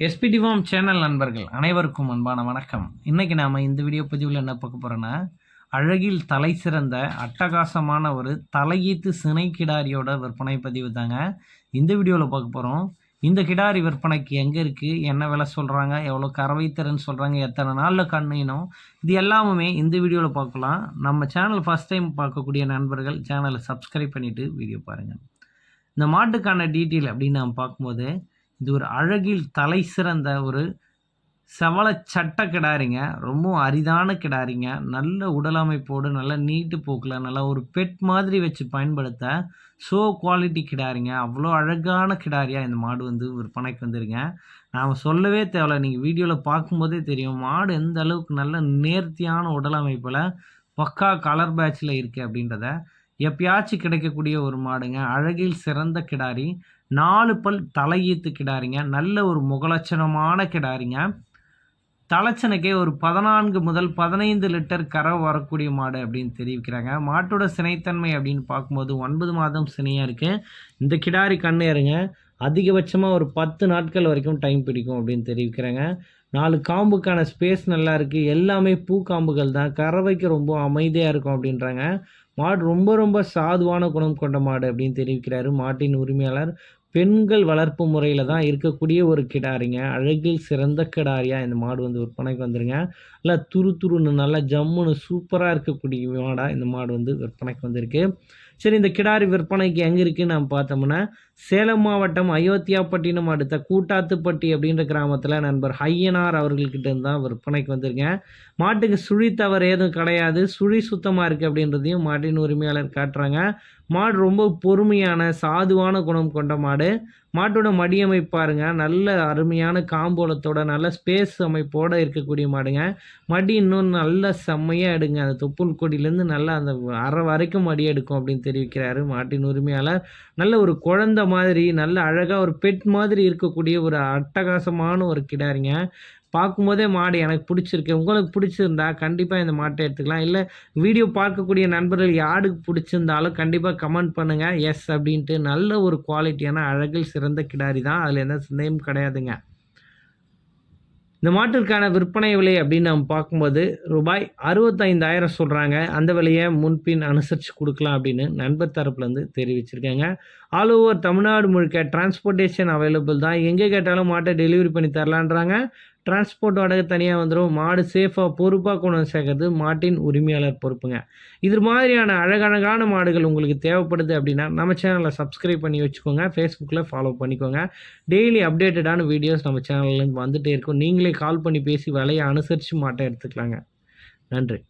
SPD channel நண்பர்கள் அனைவருக்கும் அன்பான வணக்கம். இன்றைக்கி நாம் இந்த வீடியோ பதிவில் என்ன பார்க்க போகிறோன்னா அழகில் தலை சிறந்த அட்டகாசமான ஒரு தலையீத்து சினை கிடாரியோட விற்பனை பதிவு தாங்க. இந்த வீடியோவில் பார்க்க போகிறோம் இந்த கிடாரி விற்பனைக்கு எங்கே இருக்குது என்ன விலை சொல்கிறாங்க எவ்வளோ கறவை திறன் சொல்கிறாங்க எத்தனை நாளில் கண்ணினோம் இது எல்லாமே இந்த வீடியோவில் பார்க்கலாம். நம்ம சேனல் ஃபஸ்ட் டைம் பார்க்கக்கூடிய நண்பர்கள் சேனலை சப்ஸ்கிரைப் பண்ணிவிட்டு வீடியோ பாருங்கள் இந்த மாட்டுக்கான டீட்டெயில் அப்படின்னு நாம் பார்க்கும்போது இது ஒரு அழகில் தலை சிறந்த ஒரு செவல சட்ட கிடாரிங்க. ரொம்பவும் அரிதான கிடாரிங்க. நல்ல உடலமைப்போடு நல்ல நீட்டு போக்கில் நல்லா ஒரு பெட் மாதிரி வச்சு பயன்படுத்த ஷோ குவாலிட்டி கிடாரிங்க. அவ்வளோ அழகான கிடாரியாக இந்த மாடு வந்து விற்பனைக்கு வந்துருங்க. நாம் சொல்லவே தேவையில்ல. நீங்கள் வீடியோவில் பார்க்கும்போதே தெரியும். மாடு எந்த அளவுக்கு நல்ல நேர்த்தியான உடலமைப்பில் பக்கா கலர் பேட்சில் இருக்குது அப்படின்றத எப்பயாச்சும் கிடைக்கக்கூடிய ஒரு மாடுங்க. அழகில் சிறந்த கிடாரி. நாலு பல் தலையீத்து கிடாரிங்க. நல்ல ஒரு முகலட்சணமான கிடாரிங்க. தலைச்சனுக்கே ஒரு பதினான்கு முதல் பதினைந்து லிட்டர் கரை வரக்கூடிய மாடு அப்படின்னு தெரிவிக்கிறாங்க. மாட்டோட சினைத்தன்மை அப்படின்னு பார்க்கும்போது ஒன்பது மாதம் சினையாக இருக்குது இந்த கிடாரி கண்ணேருங்க அதிகபட்சமாக ஒரு பத்து நாட்கள் வரைக்கும் டைம் பிடிக்கும் அப்படின்னு தெரிவிக்கிறாங்க. நாலு காம்புக்கான ஸ்பேஸ் நல்லா இருக்குது எல்லாமே பூ காம்புகள் தான். கறவைக்கு ரொம்ப அமைதியாக இருக்கும் அப்படின்றாங்க. மாடு ரொம்ப ரொம்ப சாதுவான குணம் கொண்ட மாடு அப்படின்னு தெரிவிக்கிறாரு மாட்டின் உரிமையாளர். பெண்கள் வளர்ப்பு முறையில் தான் இருக்கக்கூடிய ஒரு கிடாரிங்க. அழகில் சிறந்த கிடாரியாக இந்த மாடு வந்து விற்பனைக்கு வந்துருங்க. நல்லா துரு துருன்னு நல்லா ஜம்முன்னு சூப்பராக இருக்கக்கூடிய மாடாக இந்த மாடு வந்து விற்பனைக்கு வந்திருக்கு. சரி இந்த கிடாரி விற்பனைக்கு எங்கே இருக்குன்னு நம்ம பார்த்தோம்னா சேலம் மாவட்டம் அயோத்தியாப்பட்டினம் அடுத்த கூட்டாத்துப்பட்டி அப்படின்ற கிராமத்தில் நண்பர் ஹையனார் அவர்கள்கிட்ட இருந்து தான் விற்பனைக்கு வந்திருக்கேன். மாட்டுக்கு சுழி தவறு எதுவும் கிடையாது. சுழி சுத்தமாக இருக்குது அப்படின்றதையும் மாட்டின் உரிமையாளர் காட்டுறாங்க. மாடு ரொம்ப பொறுமையான சாதுவான குணம் கொண்ட மாடு. மாட்டோட மடி அமைப்பாருங்க நல்ல அருமையான காம்போலத்தோட நல்ல ஸ்பேஸ் அமைப்போடு இருக்கக்கூடிய மாடுங்க. மடி இன்னும் நல்ல செம்மையாக எடுங்க. அந்த தொப்புள் கொடியிலேருந்து நல்லா அந்த அரை வரைக்கும் மடி எடுக்கும் அப்படின்னு தெரிவிக்கிறாரு மாட்டின் உரிமையாளர். நல்ல ஒரு குழந்த மாதிரி நல்ல அழகாக ஒரு பெட் மாதிரி இருக்கக்கூடிய ஒரு அட்டகாசமான ஒரு கிடாரிங்க. பார்க்கும்போதே மாடு எனக்கு பிடிச்சிருக்கு உங்களுக்கு பிடிச்சிருந்தா கண்டிப்பாக இந்த மாட்டை எடுத்துக்கலாம். இல்லை வீடியோ பார்க்கக்கூடிய நண்பர்கள் யாருக்கு பிடிச்சிருந்தாலும் கண்டிப்பாக கமெண்ட் பண்ணுங்கள் எஸ் அப்படின்ட்டு நல்ல ஒரு குவாலிட்டியான அழகில் சிறந்த கிடாரி தான். அதில் எந்த சந்தேகமும் கிடையாதுங்க. இந்த மாட்டிற்கான விற்பனை விலை அப்படின்னு நம்ம பார்க்கும்போது ரூபாய் அறுபத்தைந்தாயிரம் சொல்கிறாங்க அந்த விலையை முன்பின் அனுசரித்து கொடுக்கலாம் அப்படின்னு நண்பர் தரப்புலேருந்து தெரிவிச்சிருக்காங்க. ஆல் ஓவர் தமிழ்நாடு முழுக்க டிரான்ஸ்போர்ட்டேஷன் அவைலபிள் தான். எங்கே கேட்டாலும் மாட்டை டெலிவரி பண்ணி தரலான்றாங்க. டிரான்ஸ்போர்ட் வாடகை தனியாக வந்துடும் மாடு சேஃபாக பொறுப்பாக கொண்டு வந்து சேர்க்கறது மாட்டின் உரிமையாளர் பொறுப்புங்க. இது மாதிரியான அழகழகான மாடுகள் உங்களுக்கு தேவைப்படுது அப்படின்னா நம்ம சேனலை சப்ஸ்கிரைப் பண்ணி வச்சுக்கோங்க. ஃபேஸ்புக்கில் ஃபாலோ பண்ணிக்கோங்க. டெய்லி அப்டேட்டடான வீடியோஸ் நம்ம சேனல்லேருந்து வந்துகிட்டே இருக்கும். நீங்களே கால் பண்ணி பேசி விலையை அனுசரித்து மாட்டை எடுத்துக்கலாங்க. நன்றி.